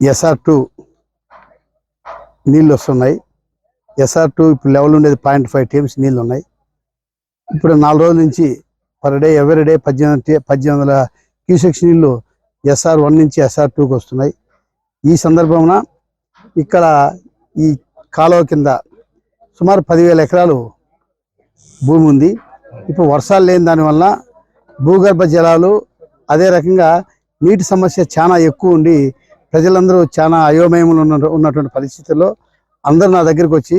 SR two నీళ్ళు వస్తున్నాయి SR two ఇప్పుడు లెవెల్ ఉండేది పాయింట్ ఫైవ్ టీమ్స్ నీళ్ళు ఉన్నాయి ఇప్పుడు నాలుగు రోజుల నుంచి పర్ డే ఎవరి డే పద్దెనిమిది పద్దెనిమిది వందల క్యూసెక్స్ నీళ్ళు ఎస్ఆర్ వన్ నుంచి ఎస్ఆర్ టూకి వస్తున్నాయి. ఈ సందర్భమున ఇక్కడ ఈ కాలువ కింద సుమారు పదివేల ఎకరాలు భూమి ఉంది. ఇప్పుడు వర్షాలు లేని దానివల్ల భూగర్భ జలాలు అదే రకంగా నీటి సమస్య చాలా ఎక్కువ ఉండి ప్రజలందరూ చాలా అయోమయములు ఉన్న ఉన్నటువంటి పరిస్థితుల్లో అందరూ నా దగ్గరికి వచ్చి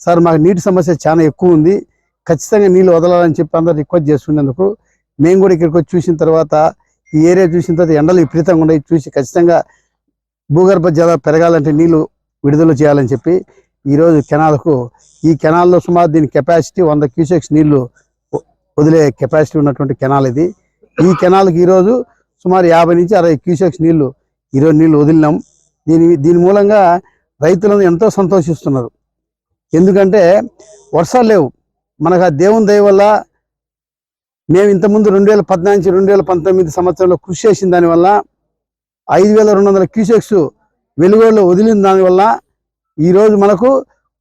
సార్ మాకు నీటి సమస్య చాలా ఎక్కువ ఉంది. ఖచ్చితంగా నీళ్ళు వదలాలని చెప్పి అందరు రిక్వెస్ట్ చేస్తున్నందుకు మేము కూడా ఇక్కడికి వచ్చి చూసిన తర్వాత ఈ ఏరియా చూసిన తర్వాత ఎండలు విపరీతంగా ఉన్నాయి. చూసి ఖచ్చితంగా భూగర్భ జలాలు పెరగాలంటే నీళ్ళు విడుదల చేయాలని చెప్పి ఈరోజు కెనాల్కు ఈ కెనాల్లో సుమారు దీని కెపాసిటీ వంద క్యూసెక్స్ నీళ్ళు వదిలే కెపాసిటీ ఉన్నటువంటి కెనాల్ ఇది. ఈ కెనాల్కి ఈరోజు సుమారు యాభై నుంచి అరవై క్యూసెక్స్ నీళ్ళు ఈరోజు నీళ్ళు వదిలినాం. దీని దీని మూలంగా రైతులను ఎంతో సంతోషిస్తున్నారు. ఎందుకంటే వర్షాలు లేవు. మనకు ఆ దేవుని దయ వల్ల మేము ఇంతకుముందు రెండు వేల పద్నాలుగు నుంచి రెండు వేల పంతొమ్మిది సంవత్సరంలో కృషి చేసిన దానివల్ల ఐదు వేల రెండు వందల క్యూసెక్స్ వెలుగులో వదిలిన దానివల్ల ఈరోజు మనకు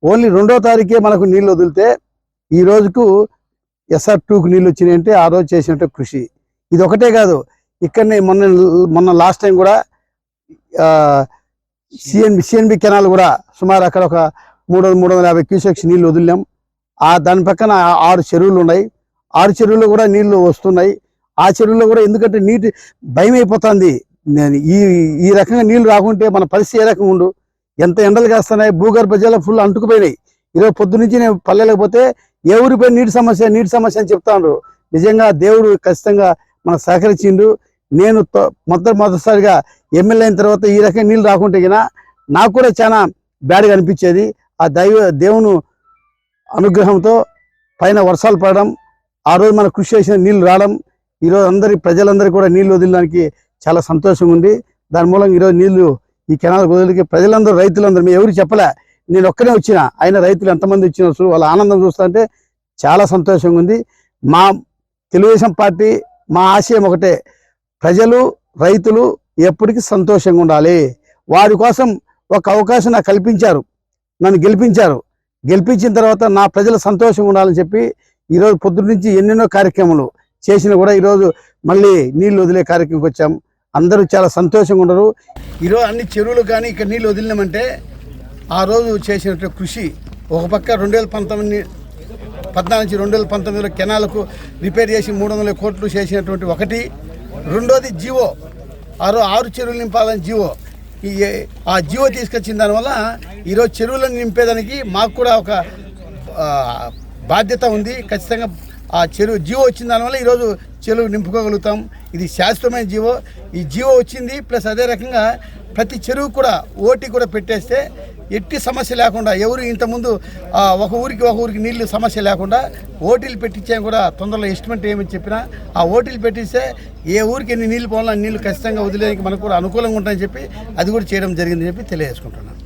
ఓన్లీ రెండో తారీఖే మనకు నీళ్ళు వదిలితే ఈ రోజుకు ఎస్ఆర్ టూకు నీళ్ళు వచ్చినాయంటే ఆ రోజు చేసినట్టు కృషి. ఇది ఒకటే కాదు. ఇక్కడనే మొన్న మొన్న లాస్ట్ టైం కూడా సిఎన్బి సిఎన్బి కెనాల్ కూడా సుమారు అక్కడ ఒక మూడు వందల మూడు వందల యాభై క్యూసెక్స్ నీళ్ళు వదిలినాం. ఆ దాని పక్కన ఆరు చెరువులు ఉన్నాయి. ఆరు చెరువుల్లో కూడా నీళ్ళు వస్తున్నాయి. ఆ చెరువుల్లో కూడా ఎందుకంటే నీటి భయం అయిపోతుంది నేను ఈ ఈ రకంగా నీళ్ళు రాకుంటే మన పరిస్థితి ఏ రకంగా ఉండు? ఎంత ఎండలు కాస్తున్నాయి? భూగర్భ జలం ఫుల్ అంటుకుపోయినాయి. ఈరోజు పొద్దు నుంచి నేను పల్లెలకు పోతే ఎవరిపై నీటి సమస్య నీటి సమస్య అని చెప్తాను నిజంగా దేవుడు ఖచ్చితంగా మనకు సహకరించిండు. నేను మొదటి మొదటిసారిగా ఎమ్మెల్యే అయిన తర్వాత ఈ రకంగా నీళ్ళు రాకుంటే గిన నాకు కూడా చాలా బ్యాడ్గా అనిపించేది. ఆ దైవ దేవుని అనుగ్రహంతో పైన వర్షాలు పడడం ఆ రోజు మనం కృషి చేసిన నీళ్ళు రావడం ఈరోజు అందరి ప్రజలందరికీ కూడా నీళ్ళు వదిలడానికి చాలా సంతోషంగా ఉంది. దాని మూలంగా ఈరోజు నీళ్ళు ఈ కెనాల్ వదిలికి ప్రజలందరూ రైతులందరూ మేము ఎవరు చెప్పలే నేను ఒక్కనే వచ్చిన ఆయన రైతులు ఎంతమంది వచ్చిన వాళ్ళ ఆనందం చూస్తుంటే చాలా సంతోషంగా ఉంది. మా తెలుగుదేశం పార్టీ మా ఆశయం ఒకటే ప్రజలు రైతులు ఎప్పటికీ సంతోషంగా ఉండాలి. వారి కోసం ఒక అవకాశం నాకు కల్పించారు. నన్ను గెలిపించారు. గెలిపించిన తర్వాత నా ప్రజలు సంతోషంగా ఉండాలని చెప్పి ఈరోజు పొద్దున్న నుంచి ఎన్నెన్నో కార్యక్రమాలు చేసినా కూడా ఈరోజు మళ్ళీ నీళ్ళు వదిలే కార్యక్రమంకి వచ్చాం. అందరూ చాలా సంతోషంగా ఉండరు ఈరోజు అన్ని చెరువులు కానీ ఇక్కడ నీళ్ళు వదిలినామంటే ఆ రోజు చేసినట్టు కృషి ఒక పక్క రెండు వేల పంతొమ్మిది పద్నాలుగు నుంచి రెండు వేల పంతొమ్మిదిలో కెనాలకు రిపేర్ చేసి మూడు వందల కోట్లు చేసినటువంటి ఒకటి. రెండోది జీవో. ఆరు ఆరు చెరువులు నింపాలని జీవో. ఈ ఆ జీవో తీసుకొచ్చిన దానివల్ల ఈరోజు చెరువులను నింపేదానికి మాకు కూడా ఒక బాధ్యత ఉంది. ఖచ్చితంగా ఆ చెరువు జీవో వచ్చిన దానివల్ల ఈరోజు చెరువు నింపుకోగలుగుతాం. ఇది శాశ్వతమైన జీవో. ఈ జీవో వచ్చింది ప్లస్ అదే రకంగా ప్రతి చెరువు కూడా ఓటీ కూడా పెట్టేస్తే ఎట్టి సమస్య లేకుండా ఎవరు ఇంతకుముందు ఒక ఊరికి ఒక ఊరికి నీళ్ళు సమస్య లేకుండా ఓటీలు పెట్టించాం కూడా తొందరలో ఎస్టిమేట్ ఏమని చెప్పినా ఆ ఓటీలు పెట్టిస్తే ఏ ఊరికి ఎన్ని నీళ్ళు పోవాలో అన్ని నీళ్ళు ఖచ్చితంగా వదిలేనికి మనకు కూడా అనుకూలంగా ఉంటాయని చెప్పి అది కూడా చేయడం జరిగిందని చెప్పి తెలియజేసుకుంటున్నాను.